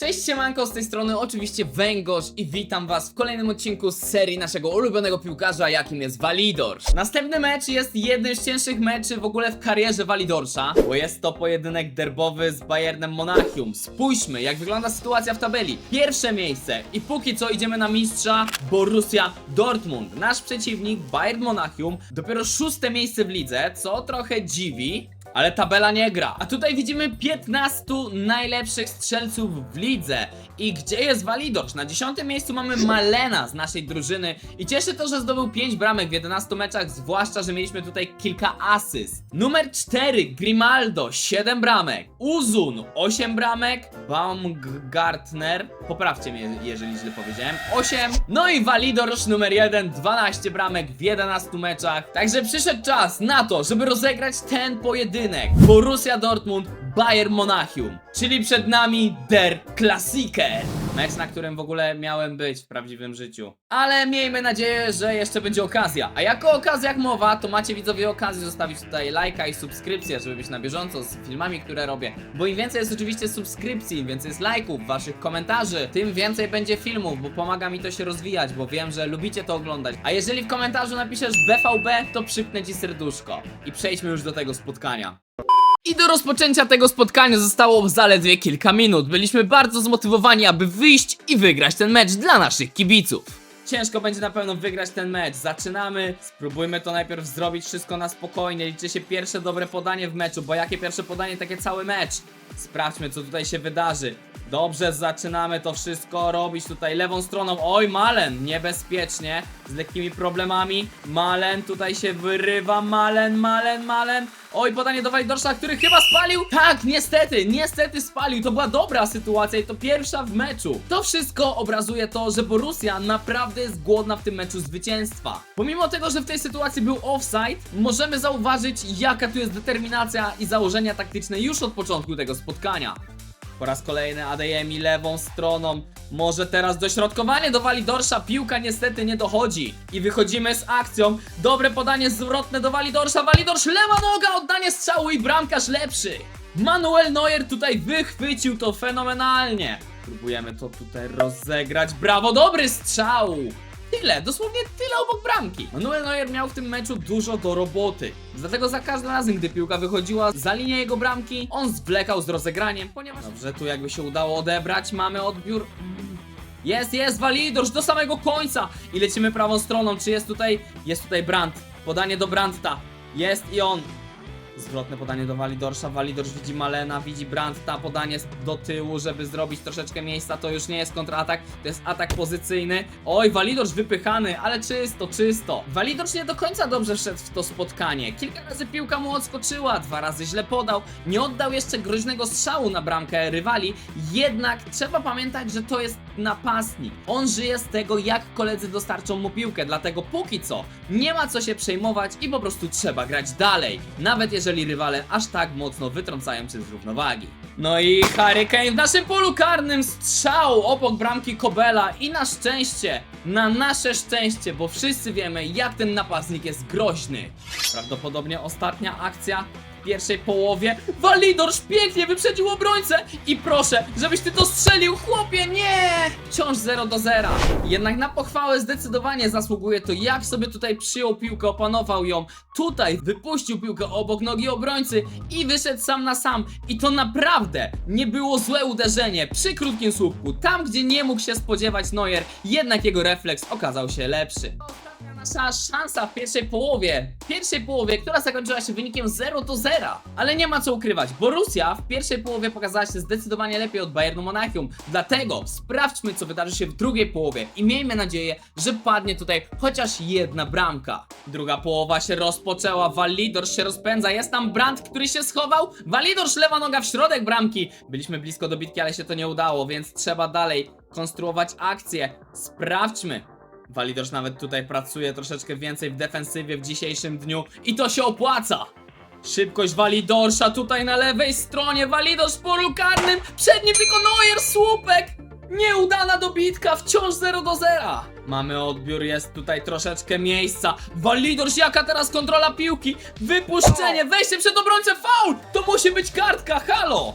Cześć siemanko, z tej strony oczywiście Węgorz i witam was w kolejnym odcinku z serii naszego ulubionego piłkarza, jakim jest Walidorz. Następny mecz jest jednym z cięższych meczy w ogóle w karierze Walidorsza, bo jest to pojedynek derbowy z Bayernem Monachium. Spójrzmy, jak wygląda sytuacja w tabeli. Pierwsze miejsce i póki co idziemy na mistrza Borussia Dortmund. Nasz przeciwnik Bayern Monachium, dopiero szóste miejsce w lidze, co trochę dziwi, ale tabela nie gra. A tutaj widzimy 15 najlepszych strzelców w lidze. I gdzie jest Walidocz? Na 10 miejscu mamy Malena z naszej drużyny. I cieszy to, że zdobył 5 bramek w 11 meczach, zwłaszcza, że mieliśmy tutaj kilka asyst. Numer 4 Grimaldo 7 bramek. Uzun 8 bramek. Baumgartner, poprawcie mnie, jeżeli źle powiedziałem, 8. No i Walidorz numer 1 12 bramek w 11 meczach. Także przyszedł czas na to, żeby rozegrać ten pojedynek. Borussia Dortmund Bayern Monachium, czyli przed nami Der Klassiker. Mecz, na którym w ogóle miałem być w prawdziwym życiu. Ale miejmy nadzieję, że jeszcze będzie okazja. A jako okazja jak mowa, to macie widzowie okazję zostawić tutaj lajka i subskrypcję, żeby być na bieżąco z filmami, które robię. Bo im więcej jest oczywiście subskrypcji, im więcej jest lajków, waszych komentarzy, tym więcej będzie filmów, bo pomaga mi to się rozwijać, bo wiem, że lubicie to oglądać. A jeżeli w komentarzu napiszesz BVB, to przypnę ci serduszko. I przejdźmy już do tego spotkania. I do rozpoczęcia tego spotkania zostało zaledwie kilka minut. Byliśmy bardzo zmotywowani, aby wyjść i wygrać ten mecz dla naszych kibiców. Ciężko będzie na pewno wygrać ten mecz. Zaczynamy. Spróbujmy to najpierw zrobić wszystko na spokojnie. Liczy się pierwsze dobre podanie w meczu, bo jakie pierwsze podanie, takie cały mecz. Sprawdźmy, co tutaj się wydarzy. Dobrze, zaczynamy to wszystko robić tutaj lewą stroną. Oj, Malen, niebezpiecznie, z lekkimi problemami. Malen tutaj się wyrywa, Malen, Malen, Malen. Oj, podanie do Wajdorsza, który chyba spalił. Tak, niestety, niestety spalił. To była dobra sytuacja i to pierwsza w meczu. To wszystko obrazuje to, że Borussia naprawdę jest głodna w tym meczu zwycięstwa. Pomimo tego, że w tej sytuacji był offside, możemy zauważyć, jaka tu jest determinacja i założenia taktyczne już od początku tego spotkania. Po raz kolejny Adeyemi lewą stroną. Może teraz dośrodkowanie do Walidorsza. Piłka niestety nie dochodzi. I wychodzimy z akcją. Dobre podanie zwrotne do Walidorsza. Walidorsz lewa noga, oddanie strzału i bramkarz lepszy. Manuel Neuer tutaj wychwycił to fenomenalnie. Próbujemy to tutaj rozegrać. Brawo, dobry strzał. Tyle, dosłownie tyle obok bramki. Manuel Neuer miał w tym meczu dużo do roboty. Dlatego za każdym razem, gdy piłka wychodziła za linię jego bramki, on zwlekał z rozegraniem, ponieważ... Dobrze, tu jakby się udało odebrać, mamy odbiór... Jest, jest, Walidorz do samego końca! I lecimy prawą stroną, czy jest tutaj... Jest tutaj Brandt, podanie do Brandta. Jest i on. Zwrotne podanie do Walidorsza. Walidorz widzi Malena, widzi Brandta, podanie do tyłu, żeby zrobić troszeczkę miejsca. To już nie jest kontratak, to jest atak pozycyjny. Oj, Walidorz wypychany, ale czysto, czysto. Walidorz nie do końca dobrze wszedł w to spotkanie. Kilka razy piłka mu odskoczyła, dwa razy źle podał. Nie oddał jeszcze groźnego strzału na bramkę rywali. Jednak trzeba pamiętać, że to jest napastnik. On żyje z tego, jak koledzy dostarczą mu piłkę, dlatego póki co nie ma co się przejmować i po prostu trzeba grać dalej. Nawet jeżeli rywale aż tak mocno wytrącają cię z równowagi. No i Harry Kane w naszym polu karnym strzał obok bramki Kobela i na szczęście, na nasze szczęście, bo wszyscy wiemy jak ten napastnik jest groźny. Prawdopodobnie ostatnia akcja pierwszej połowie. Walidorz pięknie wyprzedził obrońcę i proszę, żebyś ty to strzelił, chłopie, nie! Wciąż 0 do 0. Jednak na pochwałę zdecydowanie zasługuje to, jak sobie tutaj przyjął piłkę, opanował ją. Tutaj wypuścił piłkę obok nogi obrońcy i wyszedł sam na sam. I to naprawdę nie było złe uderzenie przy krótkim słupku. Tam, gdzie nie mógł się spodziewać Neuer, jednak jego refleks okazał się lepszy. Nasza szansa w pierwszej połowie. W pierwszej połowie, która zakończyła się wynikiem 0 do 0. Ale nie ma co ukrywać. Borussia w pierwszej połowie pokazała się zdecydowanie lepiej od Bayernu Monachium. Dlatego sprawdźmy, co wydarzy się w drugiej połowie i miejmy nadzieję, że padnie tutaj chociaż jedna bramka. Druga połowa się rozpoczęła. Walidor się rozpędza. Jest tam Brandt, który się schował. Walidor lewa noga w środek bramki. Byliśmy blisko dobitki, ale się to nie udało, więc trzeba dalej konstruować akcję. Sprawdźmy. Walidorz nawet tutaj pracuje troszeczkę więcej w defensywie w dzisiejszym dniu i to się opłaca! Szybkość Walidorsza tutaj na lewej stronie, Walidorz w polu karnym, przed nim tylko Neuer, słupek! Nieudana dobitka, wciąż 0 do 0. Mamy odbiór, jest tutaj troszeczkę miejsca. Walidorz, jaka teraz kontrola piłki? Wypuszczenie, wejście przed obrońcę, faul! To musi być kartka, halo!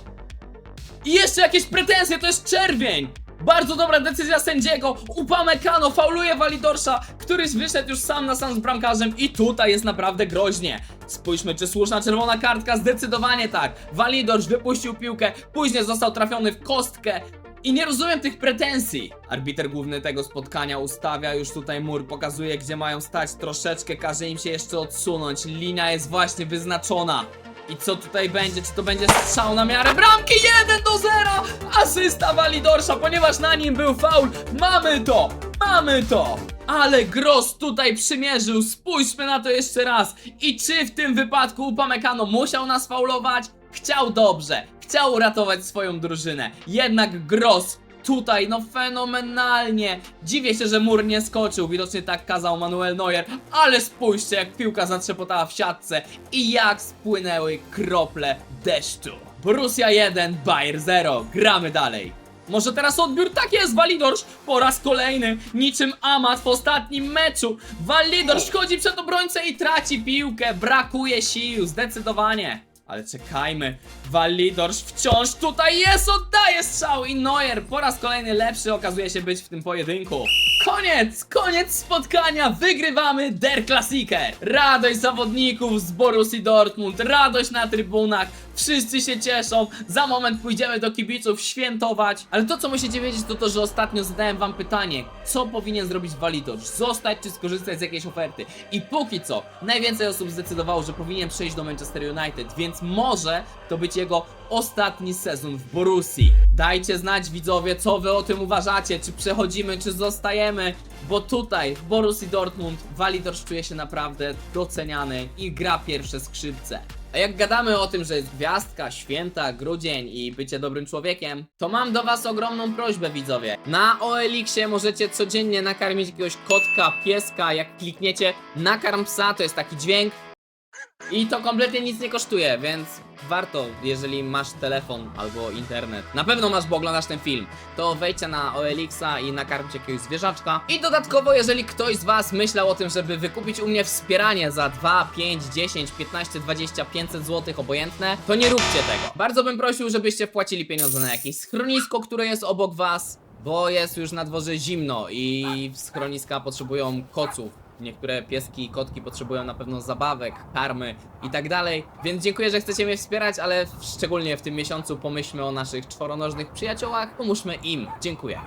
I jeszcze jakieś pretensje, to jest czerwień! Bardzo dobra decyzja sędziego. Upamecano fauluje Walidorsza, który wyszedł już sam na sam z bramkarzem i tutaj jest naprawdę groźnie. Spójrzmy, czy słuszna czerwona kartka? Zdecydowanie tak. Walidorsz wypuścił piłkę, później został trafiony w kostkę. I nie rozumiem tych pretensji. Arbiter główny tego spotkania ustawia już tutaj mur, pokazuje gdzie mają stać, troszeczkę każe im się jeszcze odsunąć. Linia jest właśnie wyznaczona. I co tutaj będzie? Czy to będzie strzał na miarę bramki? 1 do 0! Asysta Walidorsza, ponieważ na nim był faul. Mamy to! Mamy to! Ale Gross tutaj przymierzył, spójrzmy na to jeszcze raz. I czy w tym wypadku Upamecano musiał nas faulować? Chciał dobrze, chciał uratować swoją drużynę. Jednak Gross tutaj, no fenomenalnie. Dziwię się, że mur nie skoczył, widocznie tak kazał Manuel Neuer, ale spójrzcie jak piłka zatrzepotała w siatce i jak spłynęły krople deszczu. Borussia 1, Bayer 0, gramy dalej. Może teraz odbiór? Tak jest, Walidorsz po raz kolejny, niczym Amat w ostatnim meczu. Walidorsz chodzi przed obrońcę i traci piłkę, brakuje sił, zdecydowanie. Ale czekajmy, Walidorsz wciąż tutaj jest, oddaje strzał i Neuer po raz kolejny lepszy okazuje się być w tym pojedynku. Koniec, koniec spotkania, wygrywamy Der Klassiker. Radość zawodników z Borussii Dortmund, radość na trybunach, wszyscy się cieszą, za moment pójdziemy do kibiców świętować. Ale to co musicie wiedzieć to to, że ostatnio zadałem wam pytanie, co powinien zrobić Walidorsz, zostać czy skorzystać z jakiejś oferty. I póki co, najwięcej osób zdecydowało, że powinien przejść do Manchester United, więc może to być jego ostatni sezon w Borussii. Dajcie znać widzowie, co wy o tym uważacie, czy przechodzimy, czy zostajemy, bo tutaj w Borussii Dortmund Walidorsz czuje się naprawdę doceniany i gra pierwsze skrzypce. A jak gadamy o tym, że jest gwiazdka, święta, grudzień i bycie dobrym człowiekiem, to mam do was ogromną prośbę widzowie. Na OLX-ie możecie codziennie nakarmić jakiegoś kotka, pieska, jak klikniecie nakarm psa, to jest taki dźwięk, i to kompletnie nic nie kosztuje, więc warto, jeżeli masz telefon albo internet. Na pewno masz, bo oglądasz ten film. To wejdźcie na OLX-a i nakarmcie jakiegoś zwierzaczka. I dodatkowo, jeżeli ktoś z was myślał o tym, żeby wykupić u mnie wspieranie za 2, 5, 10, 15, 20, 500 zł obojętne, to nie róbcie tego. Bardzo bym prosił, żebyście wpłacili pieniądze na jakieś schronisko, które jest obok was. Bo jest już na dworze zimno i schroniska potrzebują koców. Niektóre pieski i kotki potrzebują na pewno zabawek, karmy i tak dalej. Więc dziękuję, że chcecie mnie wspierać, ale szczególnie w tym miesiącu pomyślmy o naszych czworonożnych przyjaciołach. Pomóżmy im. Dziękuję.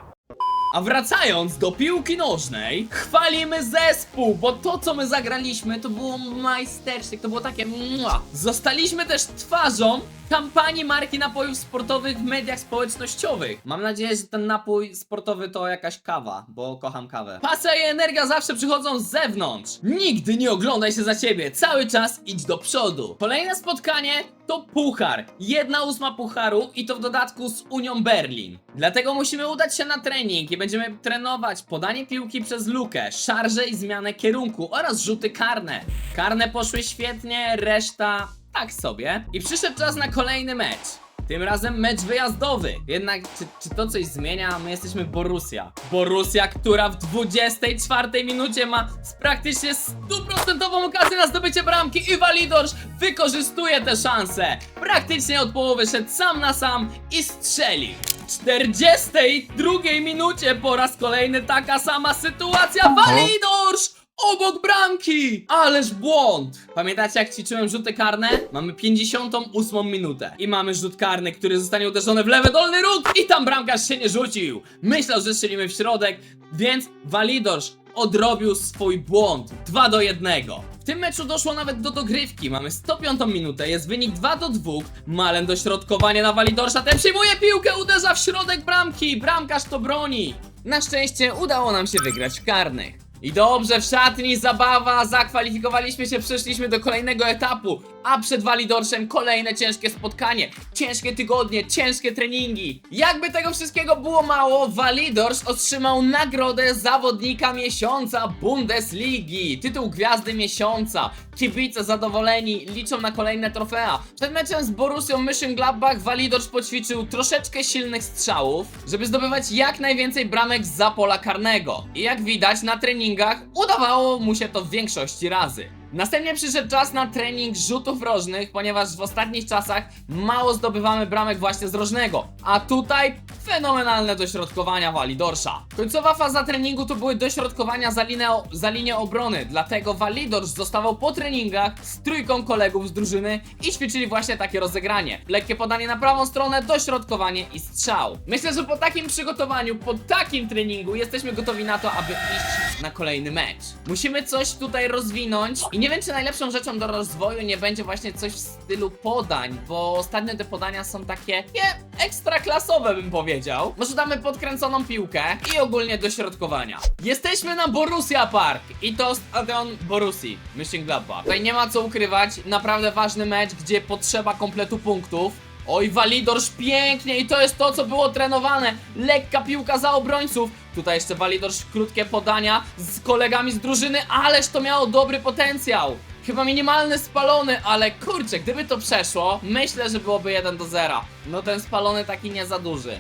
A wracając do piłki nożnej, chwalimy zespół, bo to co my zagraliśmy to było majstersztyk, to było takie mua. Zostaliśmy też twarzą kampanii marki napojów sportowych w mediach społecznościowych. Mam nadzieję, że ten napój sportowy to jakaś kawa, bo kocham kawę. Pasja i energia zawsze przychodzą z zewnątrz. Nigdy nie oglądaj się za ciebie, cały czas idź do przodu. Kolejne spotkanie to puchar. Jedna ósma pucharu i to w dodatku z Unią Berlin. Dlatego musimy udać się na trening i będziemy trenować podanie piłki przez lukę, szarże i zmianę kierunku oraz rzuty karne. Karne poszły świetnie, reszta tak sobie. I przyszedł czas na kolejny mecz. Tym razem mecz wyjazdowy. Jednak czy, czy to coś zmienia? My jesteśmy Borussia. Borussia, która w 24 minucie ma z praktycznie stuprocentową okazję na zdobycie bramki i Walidorsz wykorzystuje tę szansę. Praktycznie od połowy szedł sam na sam i strzelił. W 42 minucie po raz kolejny taka sama sytuacja. Walidorsz! Obok bramki! Ależ błąd! Pamiętacie jak ćwiczyłem rzuty karne? Mamy 58 minutę i mamy rzut karny, który zostanie uderzony w lewy dolny róg i tam bramkarz się nie rzucił. Myślał, że strzelimy w środek, więc Walidorsz odrobił swój błąd. 2 do 1. W tym meczu doszło nawet do dogrywki. Mamy 105 minutę, jest wynik 2 do 2. Malen dośrodkowanie na Walidorsza, ten przyjmuje piłkę, uderza w środek bramki. Bramkarz to broni. Na szczęście udało nam się wygrać w karnych. I dobrze, w szatni zabawa, zakwalifikowaliśmy się, przeszliśmy do kolejnego etapu, a przed Walidorszem kolejne ciężkie spotkanie, ciężkie tygodnie, ciężkie treningi. Jakby tego wszystkiego było mało, Walidorsz otrzymał nagrodę zawodnika miesiąca Bundesligi, tytuł gwiazdy miesiąca. Kibice zadowoleni, liczą na kolejne trofea. Przed meczem z Borussią Mönchengladbach Walidorsz poćwiczył troszeczkę silnych strzałów, żeby zdobywać jak najwięcej bramek za pola karnego. I jak widać na treningach udawało mu się to w większości razy. Następnie przyszedł czas na trening rzutów rożnych, ponieważ w ostatnich czasach mało zdobywamy bramek właśnie z rożnego. A tutaj fenomenalne dośrodkowania Walidorsza. Końcowa faza treningu to były dośrodkowania za linię, za linię obrony, dlatego Walidorsz zostawał po treningach z trójką kolegów z drużyny i ćwiczyli właśnie takie rozegranie. Lekkie podanie na prawą stronę, dośrodkowanie i strzał. Myślę, że po takim przygotowaniu, po takim treningu jesteśmy gotowi na to, aby iść na kolejny mecz. Musimy coś tutaj rozwinąć i nie wiem, czy najlepszą rzeczą do rozwoju nie będzie właśnie coś w stylu podań, bo ostatnio te podania są takie nie, ekstra klasowe bym powiedział. Może damy podkręconą piłkę i ogólnie dośrodkowania. Jesteśmy na Borussia Park i to stadion Borussii, Mönchengladbach. Tutaj nie ma co ukrywać, naprawdę ważny mecz, gdzie potrzeba kompletu punktów. Oj, Walidorsz pięknie i to jest to, co było trenowane. Lekka piłka za obrońców. Tutaj jeszcze Walidorsz krótkie podania z kolegami z drużyny, ależ to miało dobry potencjał. Chyba minimalny spalony, ale kurczę, gdyby to przeszło, myślę, że byłoby 1 do 0. No ten spalony taki nie za duży,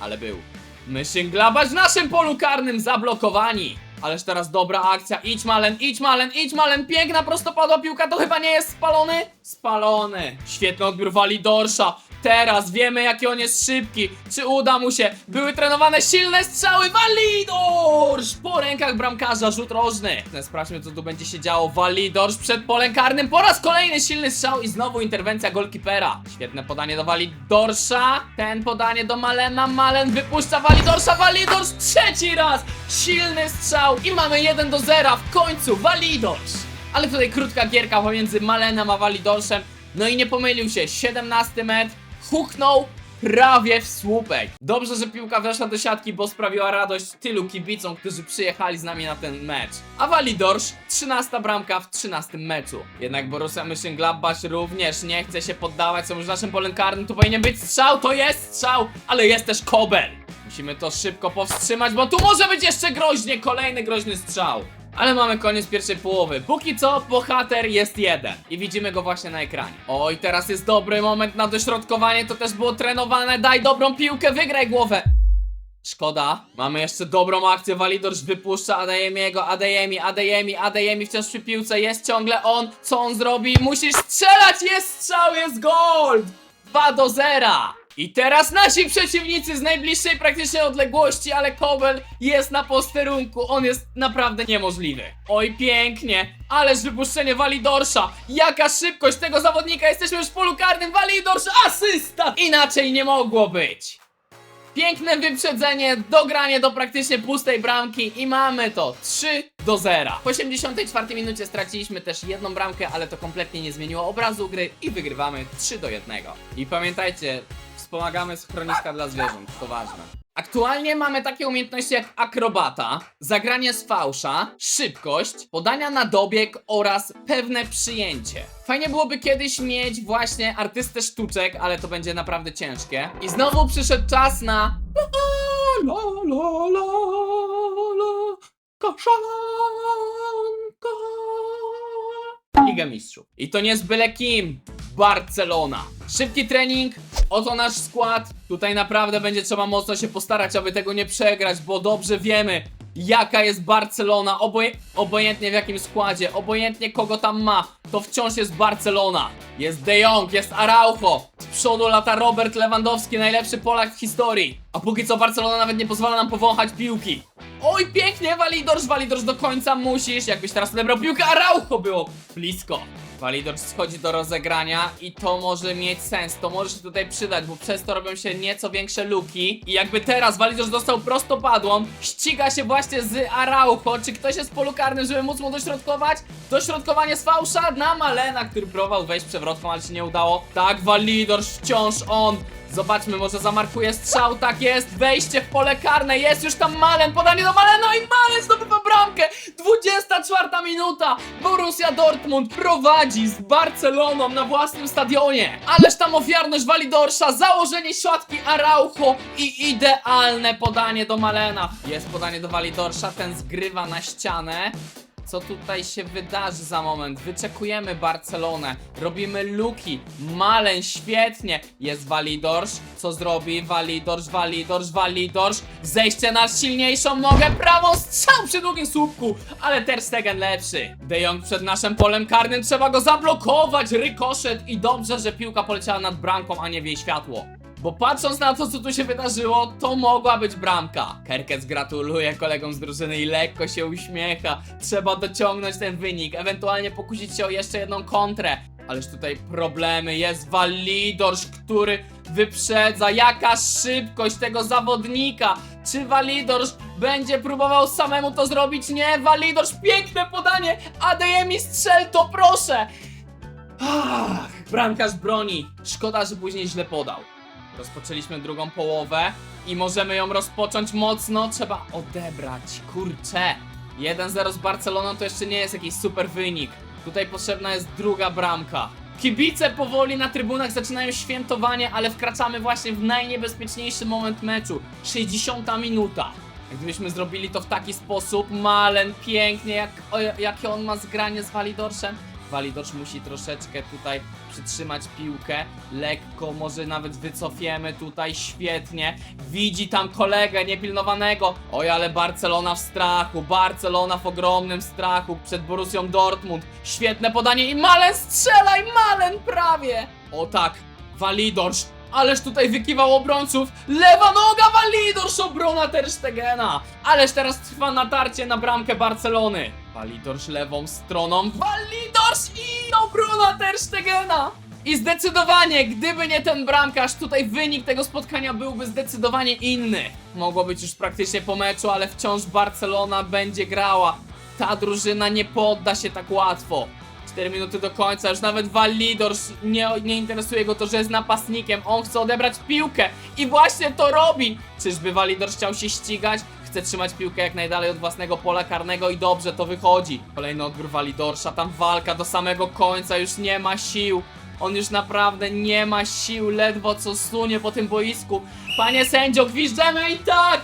ale był. Mönchengladbach w naszym polu karnym zablokowani. Ależ teraz dobra akcja, idź Malen, idź Malen, idź Malen, piękna prostopadła piłka, to chyba nie jest spalony? Spalony. Świetny odbiór Walidorsza. Teraz wiemy jaki on jest szybki. Czy uda mu się? Były trenowane silne strzały. Walidorsz! Po rękach bramkarza rzut rożny. Sprawdźmy co tu będzie się działo. Walidorsz przed polem karnym. Po raz kolejny silny strzał i znowu interwencja golkipera. Świetne podanie do Walidorsza. Ten podanie do Malena. Malen wypuszcza Walidorsza. Walidorsz trzeci raz. Silny strzał i mamy 1 do 0. W końcu Walidorsz. Ale tutaj krótka gierka pomiędzy Malenem a Walidorszem. No i nie pomylił się. 17 metr. Huknął prawie w słupek. Dobrze, że piłka weszła do siatki, bo sprawiła radość tylu kibicom, którzy przyjechali z nami na ten mecz. A Walidorsz 13 bramka w 13 meczu. Jednak Borussia Mönchengladbach również nie chce się poddawać, są już naszym polem karnym, tu powinien być strzał, to jest strzał, ale jest też Kobel. Musimy to szybko powstrzymać, bo tu może być jeszcze groźnie, kolejny groźny strzał. Ale mamy koniec pierwszej połowy. Póki co bohater jest jeden. I widzimy go właśnie na ekranie. Oj, teraz jest dobry moment na dośrodkowanie. To też było trenowane. Daj dobrą piłkę, wygraj głowę. Szkoda. Mamy jeszcze dobrą akcję. Walidorz wypuszcza Adeyemiego. Adeyemi, Adeyemi, Adeyemi wciąż przy piłce. Jest ciągle on. Co on zrobi? Musisz strzelać! Jest strzał, jest gol! 2 do 0. I teraz nasi przeciwnicy z najbliższej praktycznie odległości, ale Kobel jest na posterunku. On jest naprawdę niemożliwy. Oj, pięknie. Ależ wypuszczenie Walidorsza. Jaka szybkość tego zawodnika. Jesteśmy już w polu karnym. Walidorsz, asysta. Inaczej nie mogło być. Piękne wyprzedzenie, dogranie do praktycznie pustej bramki i mamy to 3 do 0. W 84 minucie straciliśmy też jedną bramkę, ale to kompletnie nie zmieniło obrazu gry i wygrywamy 3 do 1. I pamiętajcie, wspomagamy schroniska dla zwierząt, to ważne. Aktualnie mamy takie umiejętności jak akrobata, zagranie z fałsza, szybkość, podania na dobieg oraz pewne przyjęcie. Fajnie byłoby kiedyś mieć właśnie artystę sztuczek, ale to będzie naprawdę ciężkie. I znowu przyszedł czas na la la Mistrzów. I to nie z byle kim. Barcelona. Szybki trening, oto nasz skład. Tutaj naprawdę będzie trzeba mocno się postarać, aby tego nie przegrać, bo dobrze wiemy, jaka jest Barcelona. Oboje obojętnie w jakim składzie, obojętnie kogo tam ma, to wciąż jest Barcelona. Jest De Jong, jest Araujo. Z przodu lata Robert Lewandowski, najlepszy Polak w historii. A póki co Barcelona nawet nie pozwala nam powąchać piłki. Oj, pięknie, Walidorz, Walidorz, do końca musisz. Jakbyś teraz odebrał piłkę, Araujo było blisko. Walidor schodzi do rozegrania i to może mieć sens, to może się tutaj przydać, bo przez to robią się nieco większe luki i jakby teraz Walidor dostał prostopadłą, ściga się właśnie z Araujo, czy ktoś jest w polu karnym, żeby móc mu dośrodkować? Dośrodkowanie z fałsza na Malena, który próbował wejść przewrotką, ale się nie udało. Tak, Walidor wciąż on. Zobaczmy, może zamarkuje strzał, tak jest, wejście w pole karne, jest już tam Malen, podanie do Malena i Malen zdobywa bramkę! 24 minuta! Borussia Dortmund prowadzi z Barceloną na własnym stadionie! Ależ tam ofiarność Walidorsza, założenie siatki Araujo i idealne podanie do Malena. Jest podanie do Walidorsza, ten zgrywa na ścianę. Co tutaj się wydarzy za moment. Wyczekujemy Barcelonę, robimy luki. Malen, świetnie. Jest Walidorsz. Co zrobi? Walidorsz, Walidorsz, Walidorsz. Zejście na silniejszą nogę, prawą strzał przy długim słupku. Ale Ter Stegen lepszy. De Jong przed naszym polem karnym, trzeba go zablokować. Rykoszet i dobrze, że piłka poleciała nad bramką, a nie w jej światło. Bo patrząc na to, co tu się wydarzyło, to mogła być bramka. Kerkes gratuluje kolegom z drużyny i lekko się uśmiecha. Trzeba dociągnąć ten wynik, ewentualnie pokusić się o jeszcze jedną kontrę. Ależ tutaj problemy, jest Walidorsz, który wyprzedza. Jaka szybkość tego zawodnika! Czy Walidorsz będzie próbował samemu to zrobić? Nie, Walidorsz, piękne podanie! Adeyemi strzel to, proszę! Ach, bramkarz broni. Szkoda, że później źle podał. Rozpoczęliśmy drugą połowę i możemy ją rozpocząć mocno. Trzeba odebrać. Kurczę. 1-0 z Barceloną to jeszcze nie jest jakiś super wynik. Tutaj potrzebna jest druga bramka. Kibice powoli na trybunach zaczynają świętowanie, ale wkraczamy właśnie w najniebezpieczniejszy moment meczu. 60 minuta. Gdybyśmy zrobili to w taki sposób, Malen pięknie, jak, o, jakie on ma zgranie z Walidorszem. Walidorz musi troszeczkę tutaj przytrzymać piłkę. Lekko, może nawet wycofiemy tutaj, świetnie. Widzi tam kolegę niepilnowanego. Oj, ale Barcelona w strachu. Barcelona w ogromnym strachu przed Borussią Dortmund. Świetne podanie i Malen strzela i Malen prawie. O tak, Walidorz. Ależ tutaj wykiwał obrońców. Lewa noga Walidorz, obrona Ter Stegena. Ależ teraz trwa natarcie na bramkę Barcelony. Walidorz lewą stroną. Walidorz i obrona Ter Stegena. I zdecydowanie, gdyby nie ten bramkarz, tutaj wynik tego spotkania byłby zdecydowanie inny. Mogło być już praktycznie po meczu, ale wciąż Barcelona będzie grała. Ta drużyna nie podda się tak łatwo. 4 minuty do końca, już nawet Walidorz nie, nie interesuje go to, że jest napastnikiem. On chce odebrać piłkę i właśnie to robi. Czyżby Walidorz chciał się ścigać? Chce trzymać piłkę jak najdalej od własnego pola karnego i dobrze to wychodzi. Kolejny odbiór Walidorsza, tam walka do samego końca, już nie ma sił. On już naprawdę nie ma sił, ledwo co sunie po tym boisku. Panie sędzio, gwiżdżemy i tak!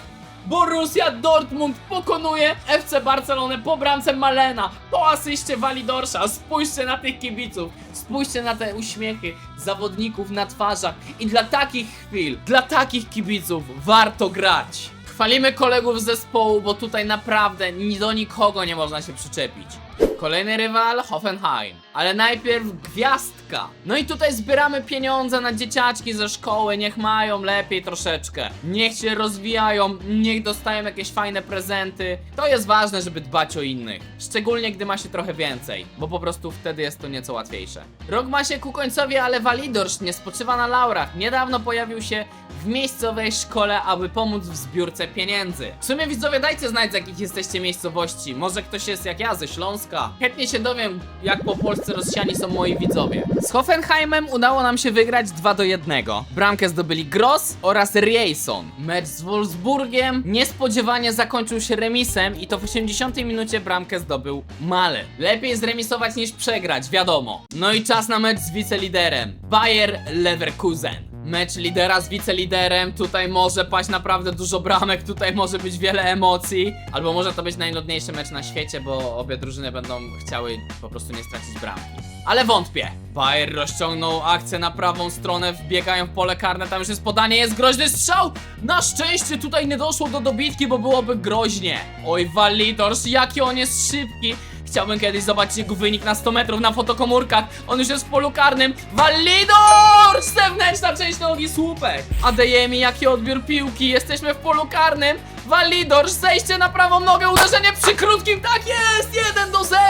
Borussia Dortmund pokonuje FC Barcelonę po bramce Malena, po asyście Walidorsza. Spójrzcie na tych kibiców, spójrzcie na te uśmiechy zawodników na twarzach. I dla takich chwil, dla takich kibiców warto grać. Chwalimy kolegów z zespołu, bo tutaj naprawdę do nikogo nie można się przyczepić. Kolejny rywal Hoffenheim, ale najpierw gwiazdka. No i tutaj zbieramy pieniądze na dzieciaczki ze szkoły, niech mają lepiej troszeczkę. Niech się rozwijają, niech dostają jakieś fajne prezenty. To jest ważne, żeby dbać o innych. Szczególnie gdy ma się trochę więcej, bo po prostu wtedy jest to nieco łatwiejsze. Rok ma się ku końcowi, ale Walidorsz nie spoczywa na laurach. Niedawno pojawił się w miejscowej szkole, aby pomóc w zbiórce pieniędzy. W sumie widzowie dajcie znać z jakich jesteście miejscowości. Może ktoś jest jak ja ze Śląska. Chętnie się dowiem, jak po Polsce rozsiani są moi widzowie. Z Hoffenheimem udało nam się wygrać 2 do 1. Bramkę zdobyli Gross oraz Rieson. Mecz z Wolfsburgiem niespodziewanie zakończył się remisem i to w 80 minucie bramkę zdobył Male. Lepiej zremisować niż przegrać, wiadomo. No i czas na mecz z wiceliderem. Bayer Leverkusen. Mecz lidera z wiceliderem, tutaj może paść naprawdę dużo bramek, tutaj może być wiele emocji, albo może to być najnudniejszy mecz na świecie, bo obie drużyny będą chciały po prostu nie stracić bramki. Ale wątpię. Bayer rozciągnął akcję na prawą stronę, wbiegają w pole karne, tam już jest podanie, jest groźny strzał! Na szczęście tutaj nie doszło do dobitki, bo byłoby groźnie. Oj, Walidorsz, jaki on jest szybki! Chciałbym kiedyś zobaczyć jego wynik na 100 metrów na fotokomórkach. On już jest w polu karnym. Walidor! Zewnętrzna część nogi, słupek. Adeyemi, jaki odbiór piłki. Jesteśmy w polu karnym. Walidor, zejście na prawą nogę, uderzenie przy krótkim. Tak jest! 1 do 0!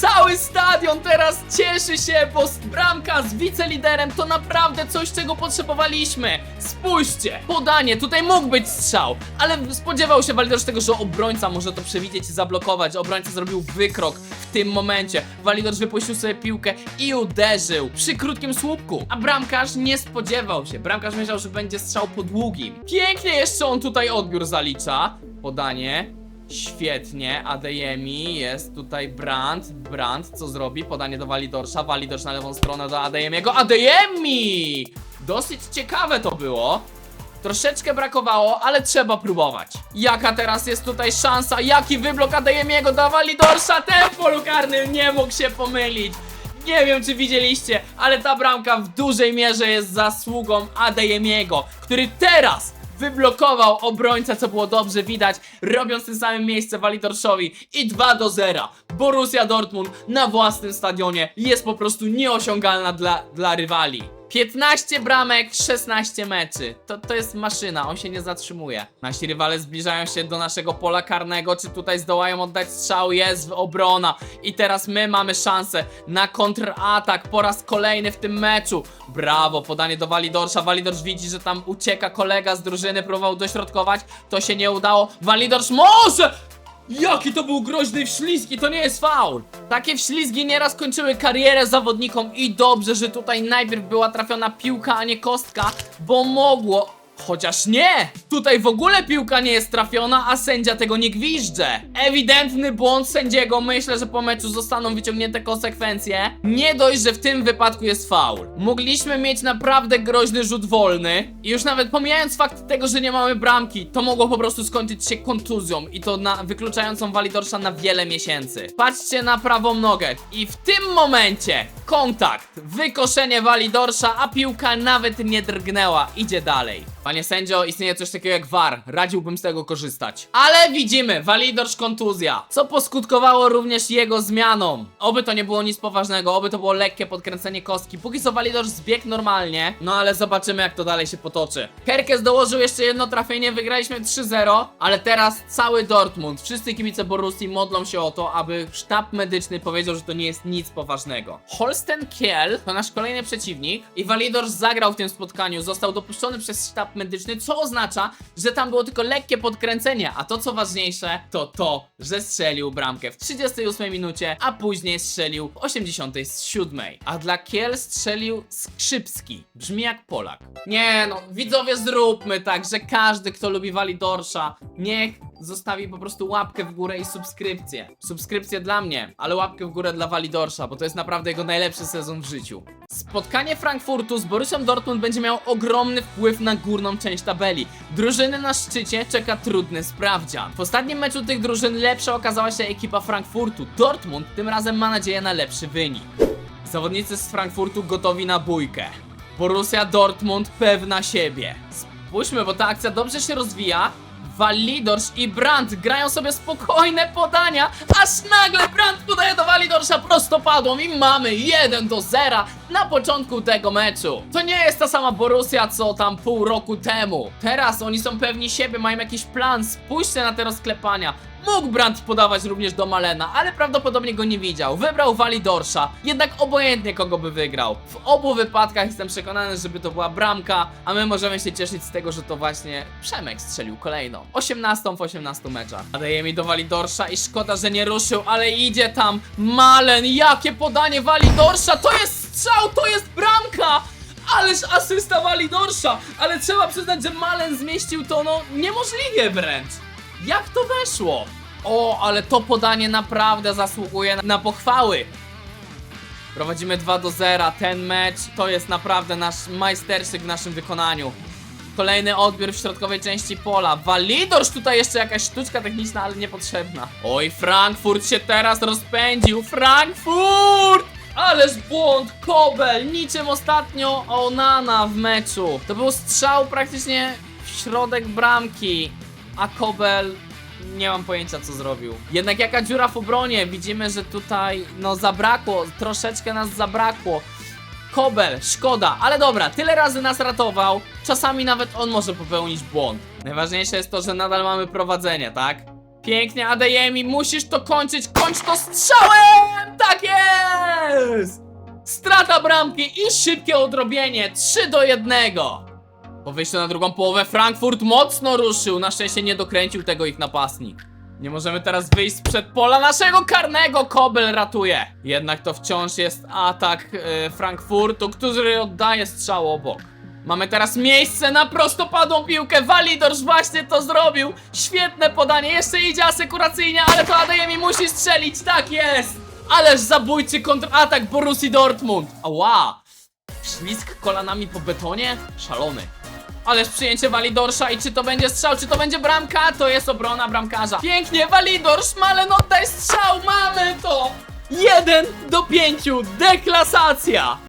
Cały stadion teraz cieszy się, bo bramka z wiceliderem to naprawdę coś, czego potrzebowaliśmy. Spójrzcie, podanie, tutaj mógł być strzał, ale spodziewał się Walidorz tego, że obrońca może to przewidzieć i zablokować. Obrońca zrobił wykrok w tym momencie. Walidorz wypuścił sobie piłkę i uderzył przy krótkim słupku, a bramkarz nie spodziewał się. Bramkarz myślał, że będzie strzał po długim. Pięknie jeszcze on tutaj odbiór zalicza. Podanie, Świetnie, Adeyemi, jest tutaj Brand, Brand, co zrobi? Podanie do Walidorsza, Walidorsz na lewą stronę do Adeyemiego, Adeyemi! Dosyć ciekawe to było. Troszeczkę brakowało, ale trzeba próbować. Jaka teraz jest tutaj szansa? Jaki wyblok Adeyemiego dawali Dorsza? Ten polu karnym nie mógł się pomylić. Nie wiem, czy widzieliście, ale ta bramka w dużej mierze jest zasługą Adeyemiego, który teraz wyblokował obrońcę, co było dobrze widać, robiąc tym samym miejsce Walidorszowi i 2 do 0. Borussia Dortmund na własnym stadionie jest po prostu nieosiągalna dla, dla rywali. 15 bramek, 16 meczy. To, to jest maszyna, on się nie zatrzymuje. Nasi rywale zbliżają się do naszego pola karnego. Czy tutaj zdołają oddać strzał? Jest obrona. I teraz my mamy szansę na kontratak po raz kolejny w tym meczu. Brawo, podanie do Walidorsza. Walidorsz widzi, że tam ucieka kolega z drużyny, próbował dośrodkować. To się nie udało. Walidorsz może! Jaki to był groźny wślizg i to nie jest faul! Takie wślizgi nieraz kończyły karierę zawodnikom i dobrze, że tutaj najpierw była trafiona piłka, a nie kostka, bo mogło... Chociaż nie! Tutaj w ogóle piłka nie jest trafiona, a sędzia tego nie gwizdże. Ewidentny błąd sędziego, myślę, że po meczu zostaną wyciągnięte konsekwencje. Nie dość, że w tym wypadku jest faul. Mogliśmy mieć naprawdę groźny rzut wolny i już nawet pomijając fakt tego, że nie mamy bramki, to mogło po prostu skończyć się kontuzją i to na wykluczającą Walidorsza na wiele miesięcy. Patrzcie na prawą nogę i w tym momencie kontakt, wykoszenie Walidorsza, a piłka nawet nie drgnęła, idzie dalej. Panie sędzio, istnieje coś takiego jak VAR, radziłbym z tego korzystać. Ale widzimy, Walidorsz kontuzja, co poskutkowało również jego zmianą. Oby to nie było nic poważnego, oby to było lekkie podkręcenie kostki. Póki co Walidorsz zbiegł normalnie, no ale zobaczymy jak to dalej się potoczy. Kerkes dołożył jeszcze jedno trafienie, wygraliśmy 3-0, ale teraz cały Dortmund, wszyscy kibice Borussii modlą się o to, aby sztab medyczny powiedział, że to nie jest nic poważnego. Holsten Kiel to nasz kolejny przeciwnik i Walidorsz zagrał w tym spotkaniu, został dopuszczony przez sztab medyczny, co oznacza, że tam było tylko lekkie podkręcenie, a to co ważniejsze, to to, że strzelił bramkę w 38 minucie, a później strzelił w 87. A dla Kiel strzelił Skrzypski. Brzmi jak Polak. Nie no, widzowie zróbmy tak, że każdy kto lubi Walidorsza, niech zostawi po prostu łapkę w górę i subskrypcję. Subskrypcję dla mnie, ale łapkę w górę dla Walidorsza, bo to jest naprawdę jego najlepszy sezon w życiu. Spotkanie Frankfurtu z Borussią Dortmund będzie miało ogromny wpływ na górną część tabeli. Drużyny na szczycie czeka trudny sprawdzian. W ostatnim meczu tych drużyn lepsza okazała się ekipa Frankfurtu. Dortmund tym razem ma nadzieję na lepszy wynik. Zawodnicy z Frankfurtu gotowi na bójkę. Borussia Dortmund pewna siebie. Spójrzmy, bo ta akcja dobrze się rozwija. Walidorsz i Brandt grają sobie spokojne podania, aż nagle Brandt podaje do Walidorsza prostopadłą i mamy 1 do 0 na początku tego meczu. To nie jest ta sama Borussia, co tam pół roku temu. Teraz oni są pewni siebie, mają jakiś plan, spójrzcie na te rozklepania. Mógł Brandt podawać również do Malena, ale prawdopodobnie go nie widział. Wybrał Walidorsza, jednak obojętnie kogo by wygrał. W obu wypadkach jestem przekonany, żeby to była bramka, a my możemy się cieszyć z tego, że to właśnie Przemek strzelił kolejną. 18 w 18 meczach. Nadaje mi do Walidorsza i szkoda, że nie ruszył, ale idzie tam Malen. Jakie podanie Walidorsza! To jest strzał, to jest bramka! Ależ asysta Walidorsza! Ale trzeba przyznać, że Malen zmieścił to no niemożliwie wręcz. Jak to weszło? O, ale to podanie naprawdę zasługuje na, pochwały. Prowadzimy 2 do 0. Ten mecz to jest naprawdę nasz majsterszyk w naszym wykonaniu. Kolejny odbiór w środkowej części pola. Walidorsz tutaj jeszcze jakaś sztuczka techniczna, ale niepotrzebna. Oj, Frankfurt się teraz rozpędził. Frankfurt! Ależ błąd, Kobel, niczym ostatnio Onana w meczu. To był strzał praktycznie w środek bramki, a Kobel nie mam pojęcia co zrobił. Jednak jaka dziura w obronie, widzimy, że tutaj no zabrakło, troszeczkę nas zabrakło. Kobel, szkoda, ale dobra, tyle razy nas ratował, czasami nawet on może popełnić błąd. Najważniejsze jest to, że nadal mamy prowadzenie, tak? Pięknie, Adeyemi, musisz to kończyć, kończ to strzałem! Tak jest! Strata bramki i szybkie odrobienie, 3 do 1. Po wyjściu na drugą połowę Frankfurt mocno ruszył, na szczęście nie dokręcił tego ich napastnik. Nie możemy teraz wyjść sprzed pola naszego karnego, Kobel ratuje. Jednak to wciąż jest atak e, Frankfurtu, który oddaje strzał obok. Mamy teraz miejsce na prostopadłą piłkę, Walidorz właśnie to zrobił. Świetne podanie, jeszcze idzie asekuracyjnie, ale to Adeyemi musi strzelić, tak jest. Ależ zabójczy kontratak Borussii Dortmund. Ała, ślizg kolanami po betonie? Szalony. Ależ przyjęcie Walidorsza i czy to będzie strzał, czy to będzie bramka? To jest obrona bramkarza. Pięknie, Walidorsz, Malen oddaj strzał, mamy to! 1 do 5, deklasacja!